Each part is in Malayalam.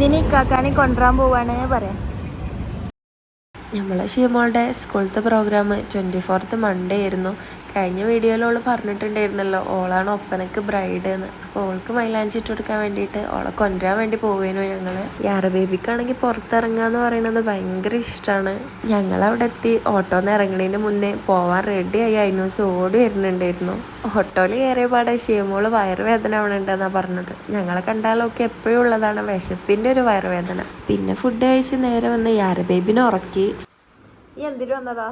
ഇതിന് ഇക്കാക്കാനെ കൊണ്ടുവരാൻ പോവാണ് പറയാം. നമ്മളെ ഷിമോളുടെ സ്കൂളത്തെ പ്രോഗ്രാം ട്വന്റി ഫോർത്ത് മൺഡേ ആയിരുന്നു. കഴിഞ്ഞ വീഡിയോയിൽ ഓൾ പറഞ്ഞിട്ടുണ്ടായിരുന്നല്ലോ ഓളാണ് ഒപ്പനക്ക് ബ്രൈഡ് എന്ന്. അപ്പോൾ ഓൾക്ക് മൈലാഞ്ചി ഇട്ട് കൊടുക്കാൻ വേണ്ടിയിട്ട് ഓളെ കൊണ്ടുവരാൻ വേണ്ടി പോവേനു ഞങ്ങൾ. യാറ ബേബിക്കാണെങ്കിൽ പുറത്തിറങ്ങുക എന്ന് പറയുന്നത് ഭയങ്കര ഇഷ്ടമാണ് ഞങ്ങൾ അവിടെ എത്തി ഓട്ടോന്ന് ഇറങ്ങണതിന് മുന്നേ പോവാൻ റെഡി ആയി അതിനൂസ് ഓടി വരുന്നുണ്ടായിരുന്നു. ഓട്ടോയിൽ കയറിയ പാടെ ഷീമോൾ വയറുവേദന അവിടെ പറഞ്ഞത്. ഞങ്ങളെ കണ്ടാലൊക്കെ എപ്പോഴും ഉള്ളതാണ് വിശപ്പിന്റെ ഒരു വയറുവേദന. പിന്നെ ഫുഡ് കഴിച്ച് നേരെ വന്ന് യാര ബേബിനെ ഉറക്കി. എന്തിനു വന്നതാ?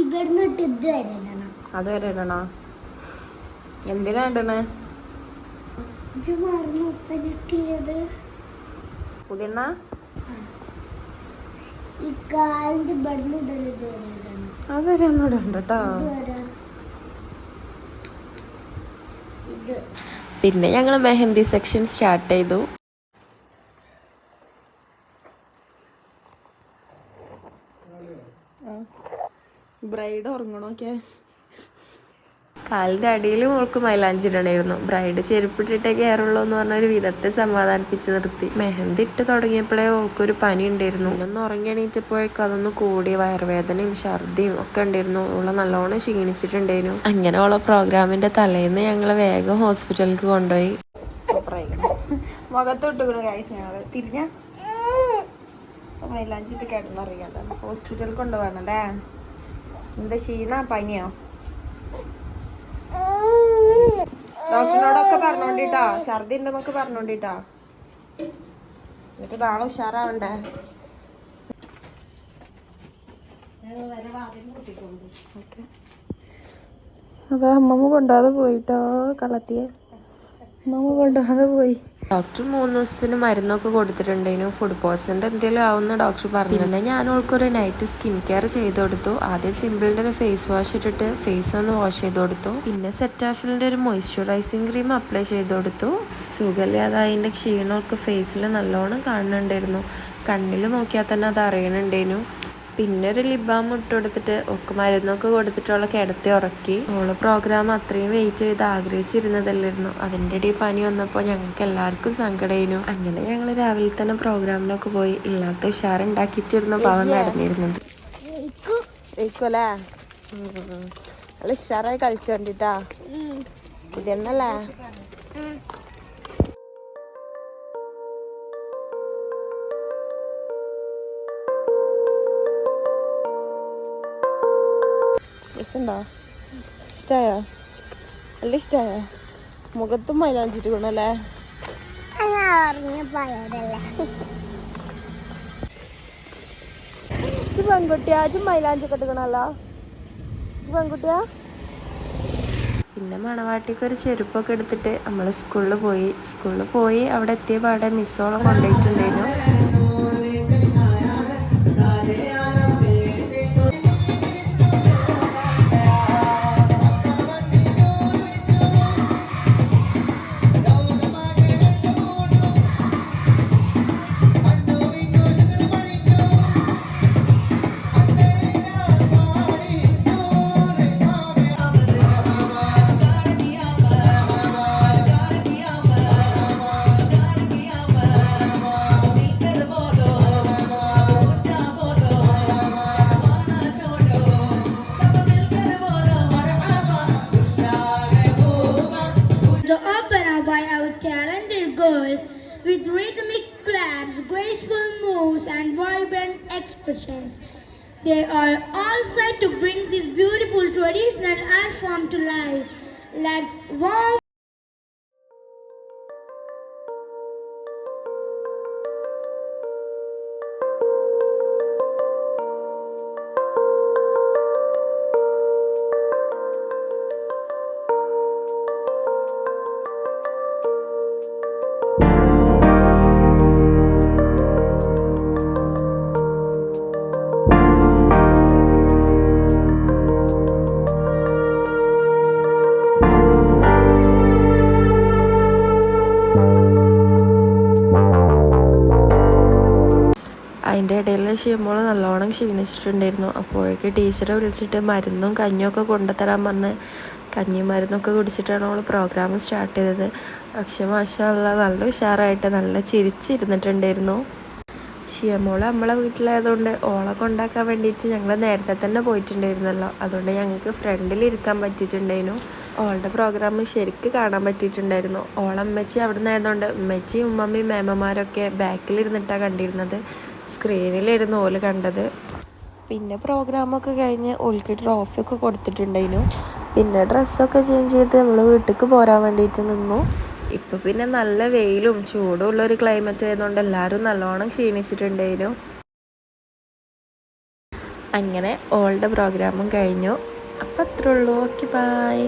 ഇവിടുന്ന് ഇട്ട് ഇത് വരണം അത് വരെ ഇടണോ? എന്തിനാ ഇടണേ? ഇത് മറന്നു. ഉപ്പനക്കിയത് പുതിയണ്ണ? ഈ കാലിന്റെ ഇവിടുന്ന് ഇടൽ ഇത് വരെ ഇടണം. അത് ഒന്നും ഇടണ്ട കേട്ടോ ഇത് ഇത്. പിന്നെ ഞങ്ങൾ മെഹന്തി സെക്ഷൻ സ്റ്റാർട്ട് ചെയ്തു. ബ്രൈഡ് ഉറങ്ങണോക്കെ കാലിന്റെ അടിയിൽ മോൾക്ക് മൈലാഞ്ചി ഇടണമായിരുന്നു ബ്രൈഡ് ചെരുപ്പിട്ടിട്ടേ കയറുള്ളൂ എന്ന് പറഞ്ഞ ഒരു വിധത്തെ സമാധാനിപ്പിച്ച് നിർത്തി. മെഹന്തി ഇട്ട് തുടങ്ങിയപ്പോഴേ ഓൾക്കൊരു പനി ഉണ്ടായിരുന്നു. ഒന്ന് ഉറങ്ങി എണീറ്റപ്പോഴേക്കും അതൊന്ന് കൂടി വയറുവേദനയും ഛർദിയും ഒക്കെ ഉണ്ടായിരുന്നു. ഉള്ള നല്ലോണം ക്ഷീണിച്ചിട്ടുണ്ടായിരുന്നു. അങ്ങനെ ഓളെ പ്രോഗ്രാമിന്റെ തലേന്ന് ഞങ്ങൾ വേഗം ഹോസ്പിറ്റലിലേക്ക് കൊണ്ടുപോയി. ഞങ്ങൾ. തിരിഞ്ഞ? മൈലാഞ്ചിട്ട് കിടന്നറിയാം ഹോസ്പിറ്റലിൽ കൊണ്ടുപോകണല്ലേ എന്താ ക്ഷീണ പനിയോ? ഡോക്ടറിനോടൊക്കെ പറഞ്ഞോണ്ടിട്ടാ ഛർദി ഉണ്ടെന്നൊക്കെ പറഞ്ഞോണ്ടിട്ടാ. എന്നിട്ട് നാളെ ഉഷാറാവണ്ടേ? അതാ അമ്മമ്മ കൊണ്ടുപോകാതെ പോയിട്ടോ കളത്തിയെ അമ്മമ്മ കൊണ്ടുപോകാതെ പോയി. ഡോക്ടർ മൂന്ന് ദിവസത്തിന് മരുന്നൊക്കെ കൊടുത്തിട്ടുണ്ടായിരുന്നു ഫുഡ് പോയ്സന്റെ എന്തെങ്കിലും ആവുന്ന ഡോക്ടർ പറഞ്ഞു. ഞാൻ അവൾക്കൊരു നൈറ്റ് സ്കിൻ കെയർ ചെയ്ത് കൊടുത്തു. ആദ്യം സിമ്പിളിന്റെ ഒരു ഫേസ് വാഷ് ഇട്ടിട്ട് ഫേസ് ഒന്ന് വാഷ് ചെയ്ത് കൊടുത്തു. പിന്നെ സെറ്റാഫിലിന്റെ ഒരു മോയ്സ്ചറൈസിങ് ക്രീം അപ്ലൈ ചെയ്ത് കൊടുത്തു. സുഖമില്ലാതെ അതിന്റെ ക്ഷീണമൊക്കെ ഫേസിൽ നല്ലോണം കാണുന്നുണ്ടായിരുന്നു. കണ്ണിൽ നോക്കിയാൽ തന്നെ അത് അറിയണുണ്ടേനു പിന്നെ ഒരു ലിബാം ഇട്ട് കൊടുത്തിട്ട് ഒക്കെ മരുന്നൊക്കെ കൊടുത്തിട്ട് അവളെ കിടത്തി ഉറക്കി. ഓൾ പ്രോഗ്രാം അത്രയും വെയിറ്റ് ചെയ്ത് ആഗ്രഹിച്ചിരുന്നതല്ലായിരുന്നു. അതിന്റെ ഇടയിൽ പനി വന്നപ്പോൾ ഞങ്ങൾക്ക് എല്ലാവർക്കും സങ്കടമായിരുന്നു അങ്ങനെ ഞങ്ങൾ രാവിലെ തന്നെ പ്രോഗ്രാമിനൊക്കെ പോയി ഇല്ലാത്ത ഉഷാറുണ്ടാക്കിയിട്ടിരുന്നു പാവം നടന്നിരുന്നത്. നല്ല ഉഷാറായി കളിച്ചോണ്ടിട്ടാ. പുതിയണ്ണല്ലേ? രസമുണ്ടോ ഇഷ്ടായോ? നല്ല ഇഷ്ടായോ? മുഖത്തും മൈലാഞ്ചിട്ട് കൊണ്ടല്ലേ പെൺകുട്ടിയാ? ഇജ്ജ് മൈലാഞ്ചി കെട്ടിക്കണല്ലോ ഇജ്ജ് പെൺകുട്ടിയാ? പിന്നെ മണവാട്ടിക്ക് ഒരു ചെരുപ്പൊക്കെ എടുത്തിട്ട് നമ്മൾ സ്കൂളിൽ പോയി. സ്കൂളിൽ പോയി അവിടെ എത്തിയ പാടെ മിസ്സോളം കൊണ്ടുപോയിട്ടുണ്ടായിരുന്നു. Opera by our talented girls with rhythmic claps, graceful moves, and vibrant expressions. They are all set to bring this beautiful traditional art form to life. Let's warm അതിന്റെ ഇടയിൽ ചെയ്യുമ്പോൾ നല്ലോണം ക്ഷീണിച്ചിട്ടുണ്ടായിരുന്നു. അപ്പോഴേക്ക് ടീച്ചറെ വിളിച്ചിട്ട് മരുന്നും കഞ്ഞും ഒക്കെ കൊണ്ടുതരാൻ പറഞ്ഞ് കഞ്ഞി മരുന്നൊക്കെ കുടിച്ചിട്ടാണ് അവൾ പ്രോഗ്രാം സ്റ്റാർട്ട് ചെയ്തത്. പക്ഷെ മാഷല്ല നല്ല ഉഷാറായിട്ട് നല്ല ചിരിച്ചിരുന്നിട്ടുണ്ടായിരുന്നു. ഷിയമോൾ നമ്മളെ വീട്ടിലായതുകൊണ്ട് ഓളെ കൊണ്ടാക്കാൻ വേണ്ടിയിട്ട് ഞങ്ങൾ നേരത്തെ തന്നെ പോയിട്ടുണ്ടായിരുന്നല്ലോ. അതുകൊണ്ട് ഞങ്ങൾക്ക് ഫ്രണ്ടിൽ ഇരിക്കാൻ പറ്റിയിട്ടുണ്ടായിരുന്നു. ഓളുടെ പ്രോഗ്രാം ശരിക്ക് കാണാൻ പറ്റിയിട്ടുണ്ടായിരുന്നു. ഓളമ്മച്ചി അവിടെ നിന്ന് ആയതുകൊണ്ട് ഉമ്മച്ചിയും ഉമ്മമ്മയും മേമ്മമാരൊക്കെ ബാക്കിലിരുന്നിട്ടാണ് കണ്ടിരുന്നത്. സ്ക്രീനിലായിരുന്നു ഓൽ കണ്ടത്. പിന്നെ പ്രോഗ്രാമൊക്കെ കഴിഞ്ഞ് ഓൾക്ക് ട്രോഫിയൊക്കെ കൊടുത്തിട്ടുണ്ടായിരുന്നു. പിന്നെ ഡ്രസ്സൊക്കെ ചേഞ്ച് ചെയ്ത് നമ്മൾ വീട്ടിലേക്ക് പോരാൻ വേണ്ടിയിട്ട് നിന്നു. ഇപ്പം പിന്നെ നല്ല വെയിലും ചൂടും ഉള്ള ഒരു ക്ലൈമറ്റ് ആയതുകൊണ്ട് എല്ലാവരും നല്ലോണം ക്ഷീണിച്ചിട്ടുണ്ടായിരുന്നു. അങ്ങനെ ഓളുടെ പ്രോഗ്രാമും കഴിഞ്ഞു. അപ്പം അത്രേ ഉള്ളൂ. Okay bye